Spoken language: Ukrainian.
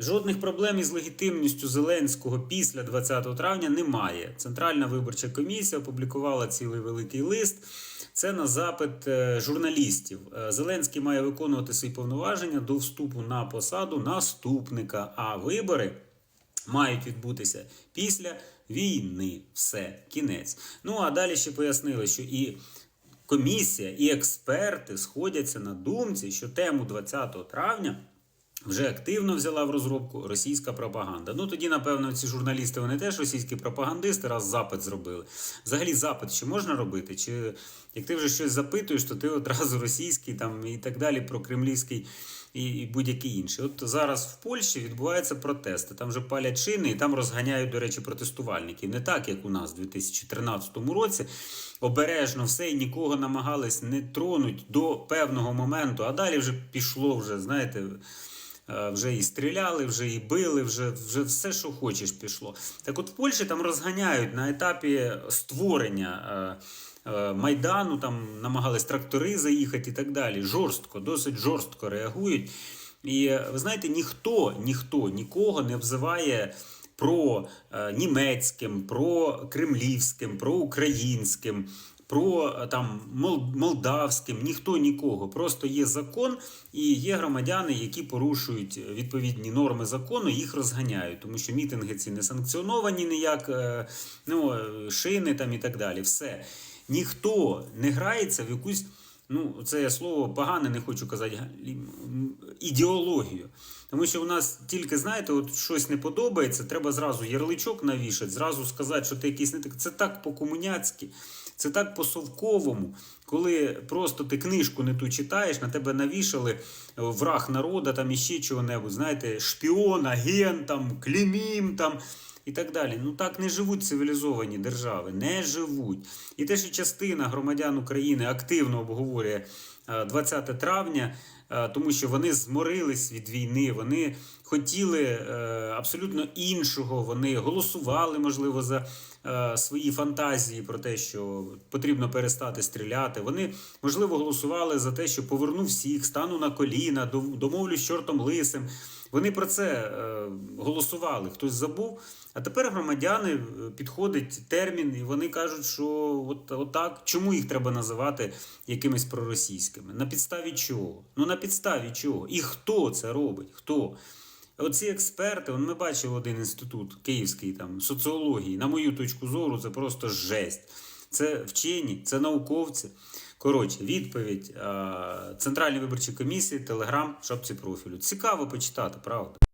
Жодних проблем із легітимністю Зеленського після 20 травня немає. Центральна виборча комісія опублікувала цілий великий лист. Це на запит е, журналістів. Е, Зеленський має виконувати свої повноваження до вступу на посаду наступника. А вибори мають відбутися після війни. Все, кінець. Ну а далі ще пояснили, що і комісія, і експерти сходяться на думці, що тему 20 травня. Вже активно взяла в розробку російська пропаганда. Ну тоді, напевно, ці журналісти вони теж російські пропагандисти, раз запит зробили. Взагалі, запит чи можна робити? Чи як ти вже щось запитуєш, то ти одразу російський там і так далі, про кремлівський і, і будь-який інший. От зараз в Польщі відбуваються протести. Там вже палять шини і там розганяють, до речі, протестувальників. Не так, як у нас в 2013 році. Обережно все і нікого намагались не тронуть до певного моменту, а далі вже пішло, вже, знаєте. Е, Вже і стріляли, вже і били, вже, вже все, що хочеш, пішло. Так от в Польщі там розганяють на етапі створення е, е, Майдану, там намагались трактори заїхати і так далі. Жорстко, досить жорстко реагують. І ви знаєте, ніхто, ніхто нікого не взиває про німецьким, про кремлівським, про українським про е, там мол- молдавським, ніхто нікого. Просто є закон і є громадяни, які порушують відповідні норми закону, їх розганяють, тому що мітинги ці не санкціоновані ніяк, е, ну, е, шини там і так далі. Все. Ніхто не грається в якусь. Ну, це я слово погане не хочу казати, ідеологію. Тому що у нас тільки, знаєте, от щось не подобається, треба зразу ярличок навішати, зразу сказати, що ти якийсь не так. Це так по-комуняцьки, це так по-совковому, коли просто ти книжку не ту читаєш, на тебе навішали е, враг народа, там іще чого-небудь, знаєте, шпіон, агент, там, клімім, там. І так далі. Ну так не живуть цивілізовані держави, не живуть. І те, що частина громадян України активно обговорює е, 20 травня, е, тому що вони зморились від війни, вони хотіли е, абсолютно іншого. Вони голосували, можливо, за е, свої фантазії про те, що потрібно перестати стріляти. Вони, можливо, голосували за те, що поверну всіх, стану на коліна, домовлюсь з чортом лисим. Вони про це е, голосували, хтось забув. А тепер громадяни е, підходить термін, і вони кажуть, що от, от так, чому їх треба називати якимись проросійськими? На підставі чого? Ну на підставі чого? І хто це робить? Хто? Оці експерти, ми бачили один інститут київський там соціології. На мою точку зору, це просто жесть. Це вчені, це науковці. Коротше, відповідь Центральної виборчої комісії, Телеграм, шапці профілю. Цікаво почитати, правда.